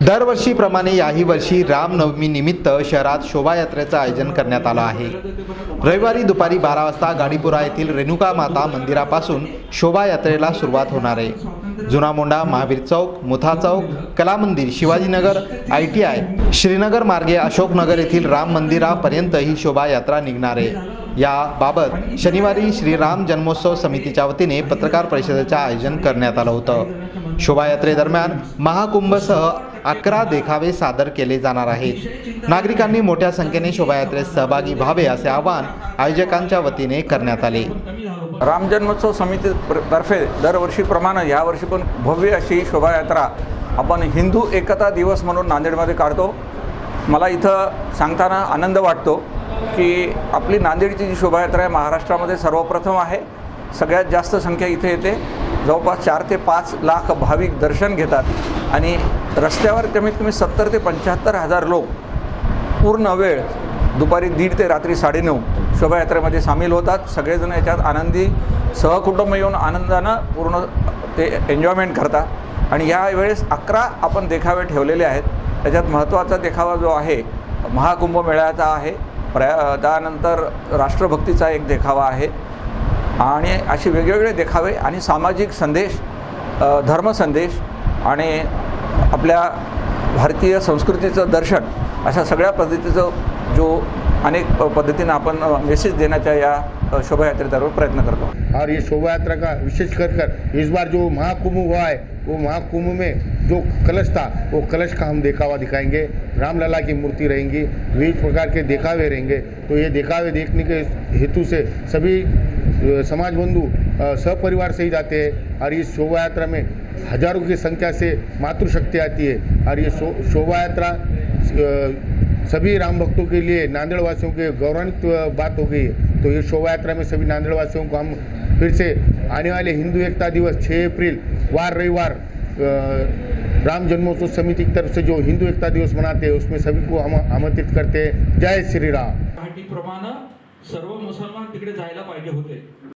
दरवर्षीप्रमाणे याही वर्षी रामनवमी निमित्त शहरात शोभायात्रेचं आयोजन करण्यात आलं आहे. रविवारी दुपारी बारा वाजता गाडीपुरा येथील रेणुका माता मंदिरापासून शोभायात्रेला सुरुवात होणार आहे. जुना मोंडा महावीर चौक Mutha Chowk Kala Mandir Shivajinagar I T I Shrinagar मार्गे अशोकनगर येथील राम मंदिरापर्यंत ही शोभायात्रा निघणार आहे. याबाबत शनिवारी श्रीराम जन्मोत्सव समितीच्या वतीने पत्रकार परिषदेचं आयोजन करण्यात आलं होतं. शोभायात्रेदरम्यान महाकुंभसह अकरा देखावे सादर केले जाणार आहेत. नागरिकांनी मोठ्या संख्येने शोभायात्रेत सहभागी व्हावे असे आवाहन आयोजकांच्या वतीने करण्यात आले. राम जन्मोत्सव समिती तर्फे दरवर्षीप्रमाणे यावर्षी पण भव्य अशी शोभायात्रा आपण हिंदू एकता दिवस म्हणून नांदेडमध्ये काढतो. मला इथं सांगताना आनंद वाटतो की आपली नांदेडची जी शोभायात्रा आहे महाराष्ट्रामध्ये सर्वप्रथम आहे. सगळ्यात जास्त संख्या इथे येते. जवळपास चार ते पाच लाख भाविक दर्शन घेतात. आणि रस्त्यावर कमीत कमी सत्तर ते पंच्याहत्तर हजार लोक पूर्ण वेळ दुपारी दीड ते रात्री साडेनऊ शोभायात्रेमध्ये सामील होतात. सगळेजण याच्यात आनंदी सहकुटुंब येऊन आनंदानं पूर्ण ते एन्जॉयमेंट करतात. आणि या वेळेस अकरा आपण देखावे ठेवलेले आहेत. त्याच्यात महत्त्वाचा देखावा जो आहे महाकुंभ मेळ्याचा आहे. प्रया त्यानंतर राष्ट्रभक्तीचा एक देखावा आहे. आणि असे वेगवेगळे देखावे आणि सामाजिक संदेश धर्मसंदेश आणि आपल्या भारतीय संस्कृतीचं दर्शन अशा सगळ्या पद्धतीचं जो अनेक पद्धतीनं आपण मेसेज देण्याच्या या अ, शोभायात्रेतर्फे प्रयत्न करतो. और ये शोभा यात्रा का विशेष कर कर इस बार जो महाकुंभ हुआ है वो महाकुंभ में जो कलश था वो कलश का हम देखावा दिखाएंगे। रामलला की मूर्ति रहेंगी विविध प्रकार के देखावे रहेंगे। तो ये देखावे देखने के हेतु से सभी समाज बंधु सपरिवार से ही जाते हैं। और इस शोभा यात्रा में हज़ारों की संख्या से मातृशक्ति आती है। और ये शोभा यात्रा सभी राम भक्तों के लिए नांदेड़ वासियों के गौरवान्वित बात हो गई है। तो ये शोभा यात्रा में सभी नांदेड़ वासियों को हम फिर से आने वाले हिंदू एकता दिवस 6 अप्रैल, वार, रविवार राम जन्मोत्सव समिति की तरफ़ से जो हिंदू एकता दिवस मनाते हैं, उसमें सभी को हम आमंत्रित करते हैं। जय श्री राम। सर्व मुसलमान तिकडे जायला पाहिजे होते.